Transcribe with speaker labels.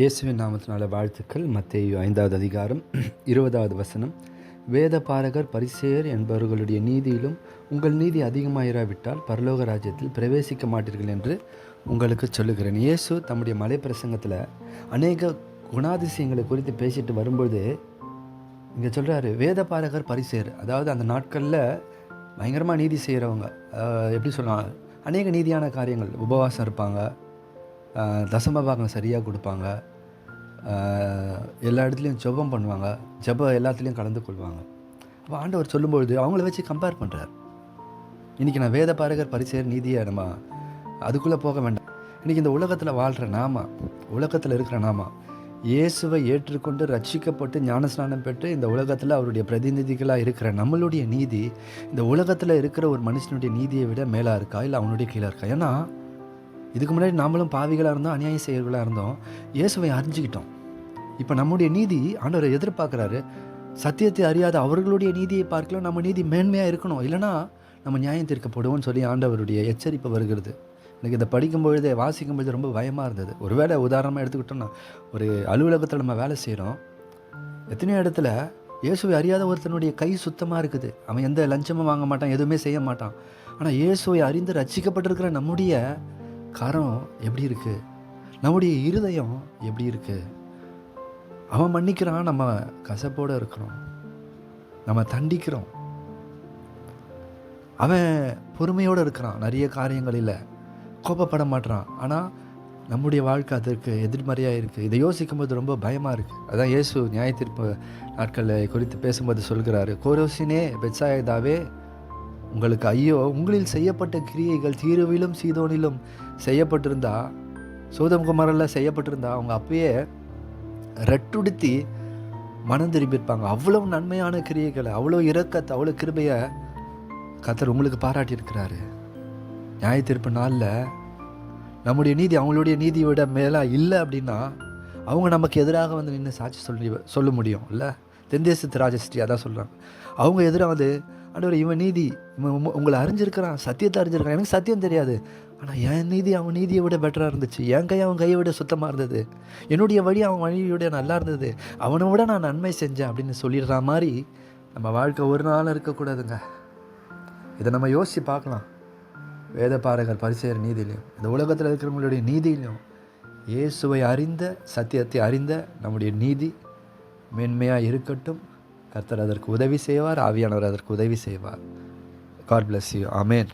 Speaker 1: இயேசுவின் நாமத்தினால வாழ்த்துக்கள். மத்தேயு ஐந்தாவது அதிகாரம் இருபதாவது வசனம். வேத பாரகர் பரிசேயர் என்பவர்களுடைய நீதியிலும் உங்கள் நீதி அதிகமாயிராவிட்டால் பரலோக ராஜ்யத்தில் பிரவேசிக்க மாட்டீர்கள் என்று உங்களுக்கு சொல்லுகிறேன். இயேசு தம்முடைய மலை பிரசங்கத்தில் அநேக குணாதிசயங்களை குறித்து பேசிட்டு வரும்பொழுது இங்கே சொல்கிறாரு வேத பாரகர் பரிசேர் அதாவது அந்த நாட்களில் பயங்கரமாக நீதி செய்கிறவங்க எப்படி சொல்லலாம்? அநேக நீதியான காரியங்கள் உபவாசம் இருப்பாங்க. தசம பாகம் சரியாக கொடுப்பாங்க. எல்லா இடத்துலையும் ஜெபம் பண்ணுவாங்க. ஜெப எல்லாத்துலேயும் கலந்து கொள்வாங்க. அப்போ ஆண்டவர் சொல்லும்பொழுது அவங்கள வச்சு கம்பேர் பண்ணுறார் இன்றைக்கி நான் வேத பாரகர் பரிசேர் நீதியை நம்ம அதுக்குள்ளே போக வேண்டாம். இன்றைக்கி இந்த உலகத்தில் வாழ்கிற நாம உலகத்தில் இருக்கிற நாம இயேசுவை ஏற்றுக்கொண்டு ரட்சிக்கப்பட்டு ஞானஸ்நானம் பெற்று இந்த உலகத்தில் அவருடைய பிரதிநிதிகளாக இருக்கிற நம்மளுடைய நீதி இந்த உலகத்தில் இருக்கிற ஒரு மனுஷனுடைய நீதியை விட மேலாக இருக்கா? இல்லை அவனுடைய கீழே இருக்கா? ஏன்னா இதுக்கு முன்னாடி நாமளும் பாவிகளாக இருந்தோம் அநியாய செயல்களாக இருந்தோம். இயேசுவை அறிஞ்சிக்கிட்டோம். இப்போ நம்முடைய நீதி ஆண்டவரை எதிர்பார்க்குறாரு. சத்தியத்தை அறியாத அவர்களுடைய நீதியை பார்க்கலாம் நம்ம நீதி மேன்மையாக இருக்கணும். இல்லைனா நம்ம நியாயம் தீர்க்கப்படுவோம்னு சொல்லி ஆண்டவருடைய எச்சரிப்பு வருகிறது. எனக்கு இதை படிக்கும் பொழுது வாசிக்கும் பொழுது ரொம்ப பயமாக இருந்தது. ஒருவேளை உதாரணமாக எடுத்துக்கிட்டோம்னா ஒரு அலுவலகத்தில் நம்ம வேலை செய்கிறோம் எத்தனையோ இடத்துல இயேசுவை அறியாத ஒருத்தனுடைய கை சுத்தமாக இருக்குது. அவன் எந்த லஞ்சமும் வாங்க மாட்டான் எதுவுமே செய்ய மாட்டான். ஆனால் இயேசுவை அறிந்து ரசிக்கப்பட்டிருக்கிற நம்முடைய கரம் எப்படி இருக்குது நம்முடைய இருதயம் எப்படி இருக்குது அவன் மன்னிக்கிறான் நம்ம கசப்போடு இருக்கிறோம். நம்ம தண்டிக்கிறோம். அவன் பொறுமையோடு இருக்கிறான். நிறைய காரியங்களில் கோபப்பட மாட்றான். ஆனால் நம்முடைய வாழ்க்கை அதற்கு எதிர்மறையாக இருக்குது இதை யோசிக்கும் போது ரொம்ப பயமாக இருக்குது அதான் இயேசு நியாயத்தீர்ப்பு நாட்களை குறித்து பேசும்போது சொல்கிறாரு. கோரோசினே பெட்சாயதாவே உங்களுக்கு ஐயோ உங்களில் செய்யப்பட்ட கிரியைகள் தீருவிலும் சீதோனிலும் செய்யப்பட்டிருந்தா சோதம் குமாரில் செய்யப்பட்டிருந்தா அவங்க அப்பயே ரெட்டுடுத்தி மனம் திரும்பியிருப்பாங்க. அவ்வளவு நன்மையான கிரியைகளை அவ்வளோ இரக்கத்தை அவ்வளோ கிருபையை கத்தர் உங்களுக்கு பாராட்டியிருக்கிறாரு. நியாய தீர்ப்பு நாளில் நம்முடைய நீதி அவங்களுடைய நீதியை விட மேலாக இல்லை அப்படின்னா அவங்க நமக்கு எதிராக வந்து நின்று சாட்சி சொல்லி சொல்ல முடியும் இல்லை? தென்தேசத்து ராஜஸ்ரீ அதான் சொல்கிறாங்க அவங்க எதிராக வந்து ஆண்டவர் இவன் நீதி. இவன் உங்களை அறிஞ்சிருக்கிறான். சத்தியத்தை அறிஞ்சிருக்கான் எனக்கு சத்தியம் தெரியாது. ஆனால் என் நீதி அவன் நீதியை விட பெட்டராக இருந்துச்சு. என் கை அவன் கையை விட சுத்தமாக இருந்தது. என்னுடைய வழி அவன் வழியோட நல்லா இருந்தது. அவனை விட நான் நன்மை செஞ்சேன் அப்படின்னு சொல்லிடுற மாதிரி நம்ம வாழ்க்கை ஒரு நாள் இருக்கக்கூடாதுங்க. இதை நம்ம யோசித்து பார்க்கலாம். வேத பாரகர் பரிசெயர் நீதியிலையும் இந்த உலகத்தில் இருக்கிறவங்களுடைய நீதியிலையும் இயேசுவை அறிந்த சத்தியத்தை அறிந்த நம்முடைய நீதி மேன்மையாக இருக்கட்டும். கர்த்தர் அதற்கு உதவி செய்வார் ஆவியானவர் அதற்கு உதவி செய்வார். God bless you amen